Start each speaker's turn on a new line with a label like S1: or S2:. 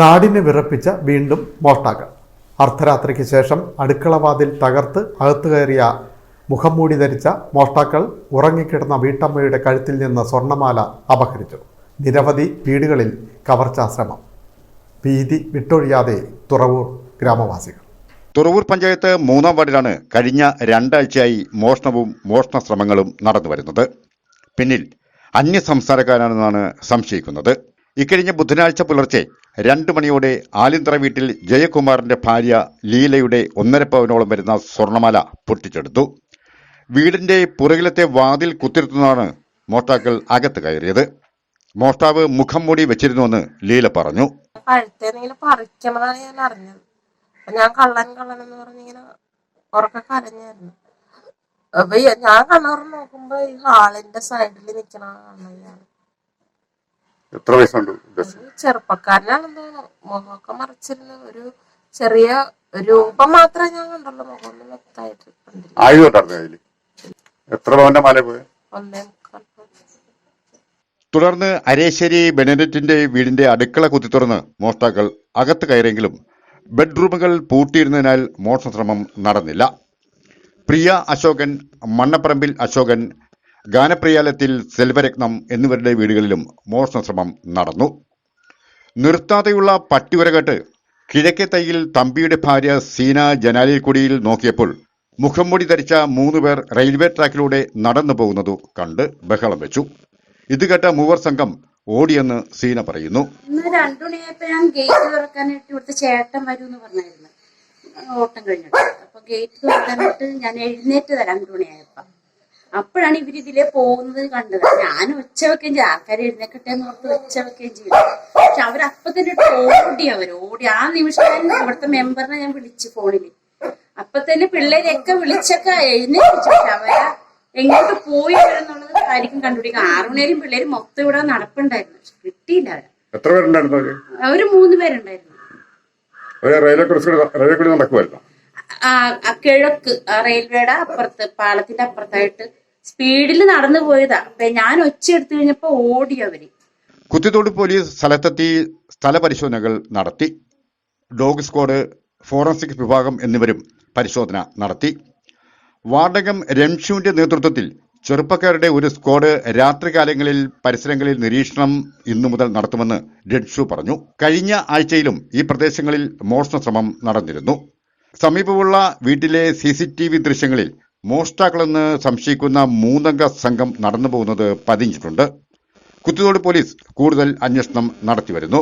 S1: നാടിനെ വിറപ്പിച്ച വീണ്ടും മോഷ്ടാക്കൾ. അർദ്ധരാത്രിക്ക് ശേഷം അടുക്കളവാതിൽ തകർത്ത് അകത്തു കയറിയ മുഖംമൂടി ധരിച്ച മോഷ്ടാക്കൾ ഉറങ്ങിക്കിടന്ന വീട്ടമ്മയുടെ കഴുത്തിൽ നിന്ന് സ്വർണമാല അപഹരിച്ചു. നിരവധി വീടുകളിൽ കവർച്ചാശ്രമം. ഭീതി വിട്ടൊഴിയാതെ തുറവൂർ ഗ്രാമവാസികൾ.
S2: തുറവൂർ പഞ്ചായത്ത് മൂന്നാം വാർഡിലാണ് കഴിഞ്ഞ രണ്ടാഴ്ചയായി മോഷണവും മോഷണ ശ്രമങ്ങളും നടന്നു വരുന്നത് പിന്നിൽ അന്യസംസ്ഥാനക്കാരാണെന്നാണ് സംശയിക്കുന്നത്. ഇക്കഴിഞ്ഞ ബുധനാഴ്ച പുലർച്ചെ രണ്ടു മണിയോടെ ആലിന്ദ്ര വീട്ടിൽ ജയകുമാറിന്റെ ഭാര്യ ലീലയുടെ ഒന്നര പവനോളം വരുന്ന സ്വർണമാല പൊട്ടിച്ചെടുത്തു. വീടിന്റെ പുറകിലത്തെ വാതിൽ കുത്തിരുത്തുന്നതാണ് മോഷ്ടാക്കൾ അകത്ത് കയറിയത്. മോഷ്ടാവ് മുഖം മൂടി വെച്ചിരുന്നുവെന്ന് ലീല പറഞ്ഞു.
S3: ഞാൻ ഞാൻ കള്ളൻ കള്ളൻ എന്ന് അപ്പൊ ഞാൻ കണ്ണൂർ നോക്കുമ്പോ ഈ ഹാളിന്റെ സൈഡിൽ നിക്കണ കാണുന്നതാണ്
S4: എത്ര വയസ്സുണ്ട്
S3: ചെറുപ്പക്കാരനാണെന്ന് തോന്നുന്നു മുഖമൊക്കെ മറിച്ചിരുന്ന ഒരു ചെറിയ രൂപം മാത്രമേ ഞാൻ കണ്ടുള്ളൂ. മുഖമൊന്നും വ്യക്തമായിട്ട്
S4: ആയുധം ഉണ്ടായിരുന്നു എത്ര പവന്റെ മാല പോയ?
S3: ഒന്നേ
S2: തുടർന്ന് അരേശ്ശേരി ബെനഡിറ്റിന്റെ വീടിന്റെ അടുക്കള കുത്തി തുറന്ന് മോഷ്ടാക്കൾ അകത്ത് കയറിയെങ്കിലും ബെഡ്റൂമുകൾ പൂട്ടിയിരുന്നതിനാൽ മോഷണശ്രമം നടന്നില്ല. പ്രിയ അശോകൻ മണ്ണപ്പറമ്പിൽ അശോകൻ ഗാനപ്രിയാലത്തിൽ സെൽവരത്നം എന്നിവരുടെ വീടുകളിലും മോഷണശ്രമം നടന്നു. നിർത്താതെയുള്ള പട്ടിയുരകെട്ട് കിഴക്കേ തൈയിൽ തമ്പിയുടെ ഭാര്യ സീന ജനാലിക്കുടിയിൽ നോക്കിയപ്പോൾ മുഖംമൂടി ധരിച്ച മൂന്ന് പേർ റെയിൽവേ ട്രാക്കിലൂടെ നടന്നു പോകുന്നതു കണ്ട് ബഹളം വെച്ചു. ഇത് കേട്ട മൂവർ സംഘം ഓടിയെന്ന് സീന പറയുന്നു.
S5: ഞാൻ ഗേറ്റ് തുറക്കാനായിട്ട് എന്ന് പറഞ്ഞായിരുന്നു. ഓട്ടം കഴിഞ്ഞിട്ട് അപ്പൊ ഗേറ്റ് തുറക്കാനായിട്ട് ഞാൻ എഴുന്നേറ്റ് രണ്ടു മണിയായപ്പോ അപ്പോഴാണ് ഇവർ ഇതിലെ പോകുന്നത് കണ്ടത്. ഞാൻ ഒച്ച വെക്കുകയും ചെയ്തു. ആൾക്കാർ എഴുന്നേക്കട്ടെ എന്ന് ഓർത്ത് ഒച്ച വെക്കുകയും ചെയ്തു. പക്ഷെ അവരപ്പൊ തന്നെ ഓടി അവർ ഓടി. ആ നിമിഷം ഞാൻ ഇവിടുത്തെ മെമ്പറിനെ ഞാൻ വിളിച്ചു ഫോണിൽ അപ്പൊ തന്നെ പിള്ളേരെയൊക്കെ വിളിച്ചൊക്കെ എഴുന്നേൽപ്പിച്ചു പക്ഷെ അവരെ എങ്ങോട്ട് പോയി അവരെന്നുള്ളത് ആയിരിക്കും കണ്ടുപിടിക്കുക ആറു മണിയായാലും പിള്ളേര് മൊത്തം ഇവിടെ നടപ്പുണ്ടായിരുന്നു. പക്ഷെ കിട്ടിയില്ല അവരെ.
S4: എത്ര പേരുണ്ടായിരുന്നു
S5: അവർ? മൂന്ന് പേരുണ്ടായിരുന്നു.
S4: റെയിൽവേ നടക്കുമായിരുന്നു
S5: കിഴക്ക് റെയിൽവേയുടെ അപ്പുറത്ത് പാലത്തിന്റെ അപ്പുറത്തായിട്ട് സ്പീഡിൽ നടന്നു പോയതാ. അപ്പൊ ഞാൻ ഒച്ച എടുത്തു കഴിഞ്ഞപ്പോ ഓടി അവർ.
S2: കുത്തിത്തോട് പോലീസ് സ്ഥലത്തെത്തി സ്ഥലപരിശോധനകൾ നടത്തി. ഡോഗ് സ്ക്വാഡ് ഫോറൻസിക് വിഭാഗം എന്നിവരും പരിശോധന നടത്തി. വാർഡകം രംഷുവിന്റെ നേതൃത്വത്തിൽ ചെറുപ്പക്കാരുടെ ഒരു സ്ക്വാഡ് രാത്രികാലങ്ങളിൽ പരിസരങ്ങളിൽ നിരീക്ഷണം ഇന്നു മുതൽ നടത്തുമെന്ന് രംഷു പറഞ്ഞു. കഴിഞ്ഞ ആഴ്ചയിലും ഈ പ്രദേശങ്ങളിൽ മോഷണ ശ്രമം നടന്നിരുന്നു. സമീപമുള്ള വീട്ടിലെ സി ദൃശ്യങ്ങളിൽ മോഷ്ടാക്കളെന്ന് സംശയിക്കുന്ന മൂന്നംഗ സംഘം നടന്നു പോകുന്നത് പതിഞ്ഞിട്ടുണ്ട്. കുത്തിയോട് പോലീസ് കൂടുതൽ അന്വേഷണം നടത്തിവരുന്നു.